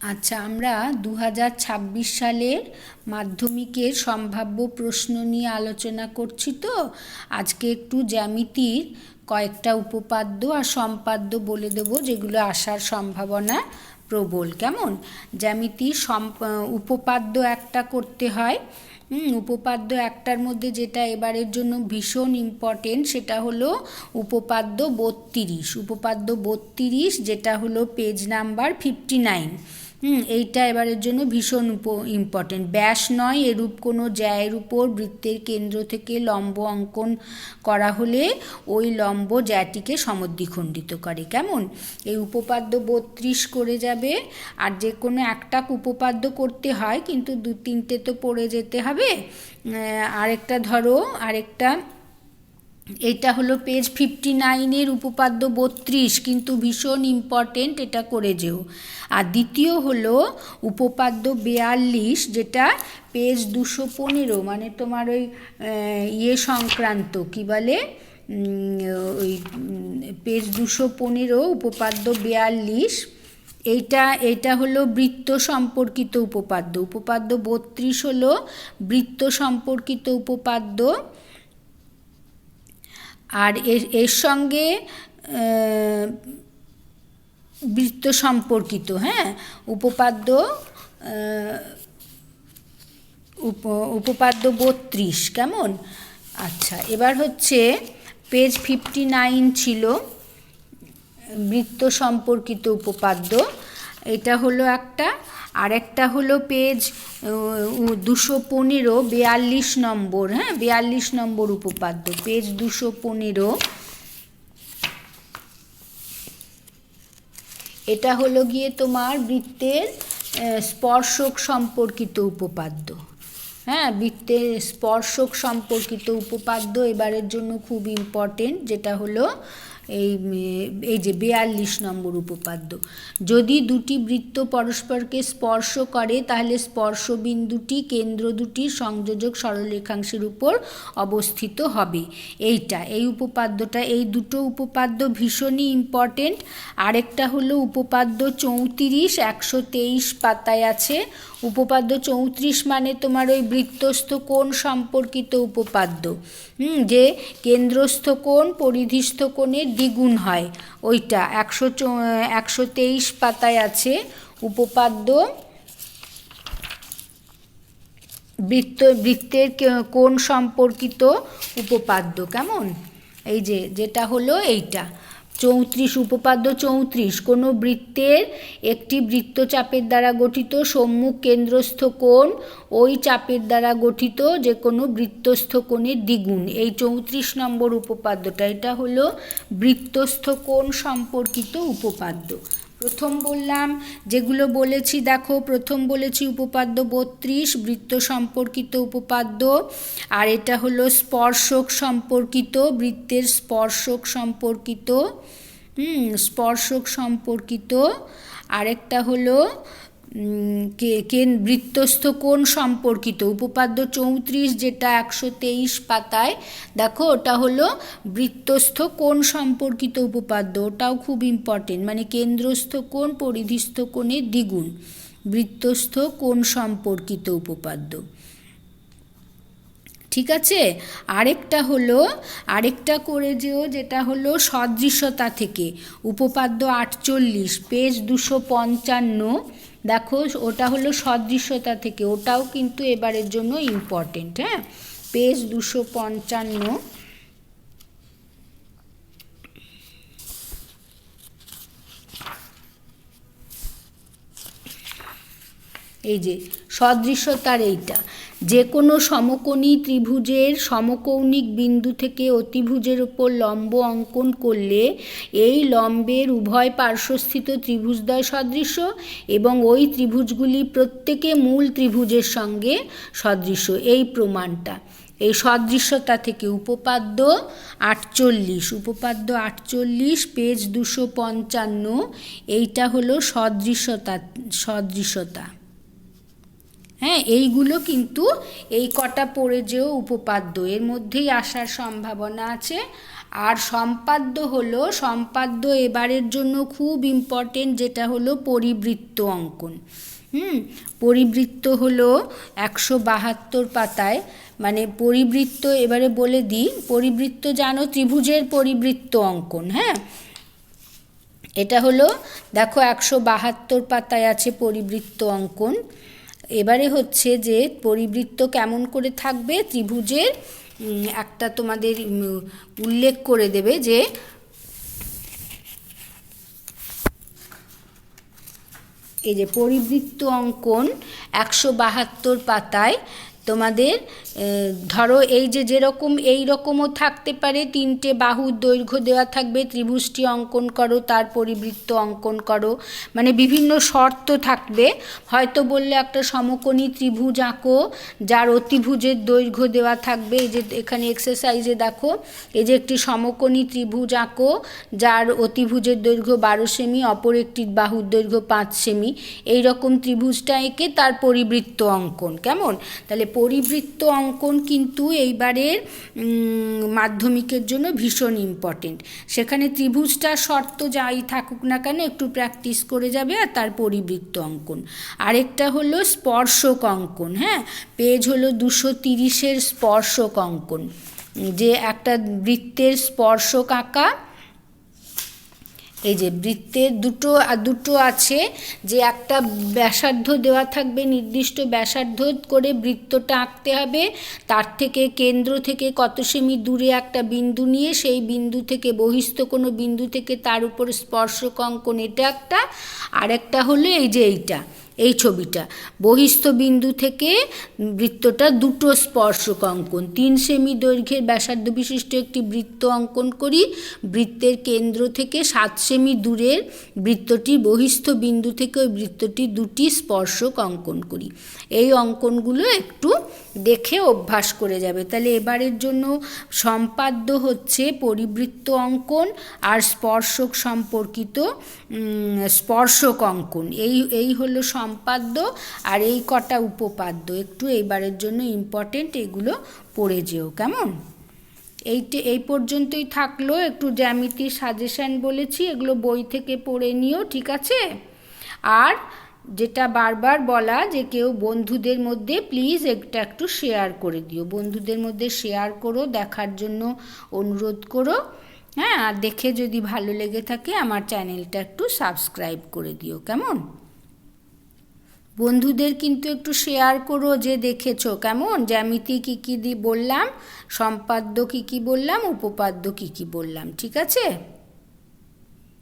আচ্ছা আমরা দু হাজার ছাব্বিশ সালের মাধ্যমিকের সম্ভাব্য প্রশ্ন নিয়ে আলোচনা করছি তো। আজকে একটু জ্যামিতির কয়েকটা উপপাদ্য আর সম্পাদ্য বলে দেবো, যেগুলো আসার সম্ভাবনা প্রবল। কেমন? জ্যামিতির উপপাদ্য একটা করতে হয়। উপপাদ্য একটার মধ্যে যেটা এবারের জন্য ভীষণ ইম্পর্টেন্ট সেটা হলো উপপাদ্য বত্রিশ। উপপাদ্য বত্রিশ, যেটা হলো page number fifty nine hmm. এইটা এবারের জন্য ভীষণ ইম্পর্টেন্ট ব্যাস নয়, এরূপ কোনো জ্যায়ের উপর বৃত্তের কেন্দ্র থেকে লম্ব অঙ্কন করা হলে ওই লম্ব জ্যাটিকে সমদ্বিখণ্ডিত করে। কেমন? এই উপপাদ্য বত্রিশ করে যাবে, আর যে কোনো একটা উপপাদ্য করতে হয়, কিন্তু দু তিনটে তো পড়ে যেতে হবে। আরেকটা ধরো, আরেকটা এটা হলো পেজ ফিফটি নাইনের উপপাদ্য বত্রিশ, কিন্তু ভীষণ ইম্পর্টেন্ট এটা করে যেও। আর দ্বিতীয় হলো উপপাদ্য বেয়াল্লিশ, যেটা পেজ দুশো পনেরো মানে তোমার ওই ইয়ে সংক্রান্ত, কী বলে? ওই পেজ দুশো পনেরো, উপপাদ্য বেয়াল্লিশ, এইটা এটা হলো বৃত্ত সম্পর্কিত উপপাদ্য। উপপাদ্য বত্রিশ হলো বৃত্ত সম্পর্কিত উপপাদ্য। আর এর এর সঙ্গে বৃত্ত সম্পর্কিত হ্যাঁ? উপপাদ্য উপ, উপপাদ্য বত্রিশ, কেমন? আচ্ছা এবার হচ্ছে পেজ ফিফটি নাইন ছিল, বৃত্ত সম্পর্কিত উপপাদ্য। এটা হলো একটা, আরেকটা হলো পেজ দুশো পনেরো বেয়াল্লিশ নম্বর হ্যাঁ বেয়াল্লিশ নম্বর উপপাদ্য পেজ দুশো পনেরো। এটা হলো গিয়ে তোমার বৃত্তের স্পর্শক সম্পর্কিত উপপাদ্য। হ্যাঁ বৃত্তের স্পর্শক সম্পর্কিত উপপাদ্য এবারের জন্য খুব ইম্পর্টেন্ট যেটা হলো এই এই যে বেয়াল্লিশ নম্বর উপপাদ্য। যদি দুটি বৃত্ত পরস্পরকে স্পর্শ করে, তাহলে স্পর্শবিন্দুটি কেন্দ্র দুটি সংযোজক সরলরেখাংশের উপর অবস্থিত হবে। এইটা, এই উপপাদ্যটা, এই দুটো উপপাদ্য ভীষণই ইম্পর্টেন্ট আরেকটা হলো উপপাদ্য চৌত্রিশ, একশো তেইশ পাতায় আছে। উপপাদ্য চৌত্রিশ মানে তোমার ওই বৃত্তস্থ কোণ সম্পর্কিত উপপাদ্য। হুম, যে কেন্দ্রস্থ কোণ পরিধিস্থ কোণের দ্বিগুণ হয়। ওইটা একশো একশো তেইশ পাতায় আছে উপপাদ্য। বৃত্ত, বৃত্তের কোণ সম্পর্কিত উপপাদ্য, কেমন? এই যে, যেটা হলো এইটা। চৌত্রিশ, উপপাদ্য চৌত্রিশ। কোনো বৃত্তের একটি বৃত্তচাপের দ্বারা গঠিত সম্মুখ কেন্দ্রস্থ কোণ ওই চাপের দ্বারা গঠিত যে কোনো বৃত্তস্থ কোণের দ্বিগুণ। এই চৌত্রিশ নম্বর উপপাদ্যটা, এটা হলো বৃত্তস্থ কোণ সম্পর্কিত উপপাদ্য। প্রথম বললাম, যেগুলো বলেছি দেখো, প্রথম বলেছি উপপাদ্য বত্রিশ, বৃত্ত সম্পর্কিত উপপাদ্য, আর এটা হলো স্পর্শক সম্পর্কিত, বৃত্তের স্পর্শক সম্পর্কিত স্পর্শক সম্পর্কিত, আরেকটা হলো কেন বৃত্তস্থ কোণ সম্পর্কিত? উপপাদ্য চৌত্রিশ, যেটা একশো তেইশ পাতায়, দেখো, ওটা হলো বৃত্তস্থ কোণ সম্পর্কিত উপপাদ্য? ওটাও খুব ইম্পর্টেন্ট মানে কেন্দ্রস্থ কোণ, পরিধিস্থ কোণে দ্বিগুণ, বৃত্তস্থ কোণ সম্পর্কিত উপপাদ্য। ঠিক আছে? আরেকটা হলো, আরেকটা করে যেও যেটা হলো সদৃশতা থেকে। উপপাদ্য আটচল্লিশ, পেজ দুশো পঞ্চান্ন। দেখো, ওটা হলো সদৃশ্যতা থেকে, ওটাও কিন্তু এবারের জন্য ইম্পর্টেন্ট হ্যাঁ? পেজ দুশো পঞ্চান্ন। এই যে, সদৃশ্যতার এইটা। যে কোনো সমকোণী ত্রিভুজের সমকৌণিক বিন্দু থেকে অতিভুজের ওপর লম্ব অঙ্কন করলে এই লম্বের উভয় পার্শ্বস্থিত ত্রিভুজদ্বয় সদৃশ্য এবং ওই ত্রিভুজগুলি প্রত্যেকে মূল ত্রিভুজের সঙ্গে সদৃশ্য। এই প্রমাণটা। এই সদৃশ্যতা থেকে উপপাদ্য আটচল্লিশ। উপপাদ্য আটচল্লিশ, পেজ দুশো পঞ্চান্ন। এইটা হলো সদৃশ্যতা সদৃশ্যতা। হ্যাঁ এইগুলো কিন্তু এই কটা পড়ে যেও উপপাদ্য। এর মধ্যেই আসার সম্ভাবনা আছে। আর সম্পাদ্য হলো, সম্পাদ্য এবারের জন্য খুব ইম্পর্টেন্ট যেটা হলো পরিবৃত্ত অঙ্কন। হুম, পরিবৃত্ত হলো একশো বাহাত্তর পাতায়। মানে পরিবৃত্ত এবারে বলে দিই, পরিবৃত্ত জানো ত্রিভুজের পরিবৃত্ত অঙ্কন হ্যাঁ? এটা হলো, দেখো একশো বাহাত্তর পাতায় আছে পরিবৃত্ত অঙ্কন। এবারে হচ্ছে যে পরিবৃত্ত কেমন করে থাকবে ত্রিভুজের? একটা তোমাদের উল্লেখ করে দেবে যে এই যে পরিবৃত্ত অঙ্কন একশো বাহাত্তর পাতায় তোমাদের ধরো এই যে যেরকম, এই রকমও থাকতে পারে। তিনটে বাহুর দৈর্ঘ্য দেওয়া থাকবে, ত্রিভুজটি অঙ্কন করো, তার পরিবৃত্ত অঙ্কন করো। মানে বিভিন্ন শর্ত থাকবে। হয়তো বললে একটা সমকোণী ত্রিভুজ আঁকো, যার অতিভুজের দৈর্ঘ্য দেওয়া থাকবে। এই যে এখানে এক্সারসাইজে দেখো, এই যে একটি সমকোণী ত্রিভুজ আঁকো, যার অতিভুজের দৈর্ঘ্য বারো সেমি, অপর একটি বাহুর দৈর্ঘ্য পাঁচ সেমি। এই রকম ত্রিভুজটা এঁকে তার পরিবৃত্ত অঙ্কন, কেমন? তাহলে পরিবৃত্ত অঙ্কন কিন্তু এইবারের মাধ্যমিকের জন্য ভীষণ ইম্পর্টেন্ট সেখানে ত্রিভুজটার শর্ত যাই থাকুক না কেন একটু প্র্যাকটিস করে যাবে আর তার পরিবৃত্ত অঙ্কন। আরেকটা হলো স্পর্শক অঙ্কন হ্যাঁ? পেজ হলো দুশো তিরিশের স্পর্শক অঙ্কন। যে একটা বৃত্তের স্পর্শক আঁকা এই যে বৃত্তের দুটো দুটো আছে যে একটা ব্যাসার্ধ দেওয়া থাকবে, নির্দিষ্ট ব্যাসার্ধ করে বৃত্তটা আঁকতে হবে। তার থেকে কেন্দ্র থেকে কত সেমি দূরে একটা বিন্দু নিয়ে সেই বিন্দু থেকে বহিস্থ কোনো বিন্দু থেকে তার উপর স্পর্শক অঙ্কন, এটা একটা। আর একটা হলো এই যে এইটা। এই ছবিটা। বহিস্থ বিন্দু থেকে বৃত্তটা দুটো স্পর্শক অঙ্কন। তিন সেমি দৈর্ঘ্যের ব্যাসার্ধ বিশিষ্ট একটি বৃত্ত অঙ্কন করি। বৃত্তের কেন্দ্র থেকে সাত সেমি দূরের বৃত্তটি বহিস্থ বিন্দু থেকে ওই বৃত্তটি দুটি স্পর্শক অঙ্কন করি। এই অঙ্কনগুলো একটু দেখে অভ্যাস করে যাবে। তাহলে এবারের জন্য সম্পাদ্য হচ্ছে পরিবৃত্ত অঙ্কন আর স্পর্শক সম্পর্কিত স্পর্শক অঙ্কন। এই এই হলো সম্পাদ্য আর এই কটা উপপাদ্য। একটু এইবারের জন্য ইম্পর্টেন্ট এগুলো পড়ে যেও, কেমন? এইটে, এই পর্যন্তই থাকল। একটু জ্যামিতির সাজেশান বলেছি, এগুলো বই থেকে পড়ে নিও, ঠিক আছে? আর যেটা বারবার বলা যে কেউ বন্ধুদের মধ্যে প্লিজ একটা একটু শেয়ার করে দিও। বন্ধুদের মধ্যে শেয়ার করো, দেখার জন্য অনুরোধ করো। হ্যাঁ আর দেখে যদি ভালো লেগে থাকে আমার চ্যানেলটা একটু সাবস্ক্রাইব করে দিও, কেমন? বন্ধুদের কিন্তু একটু শেয়ার করো যে দেখেছ, কেমন? জ্যামিতি কী কী দি বললাম, সম্পাদ্য কী কী বললাম, উপপাদ্য কী কী বললাম, ঠিক আছে?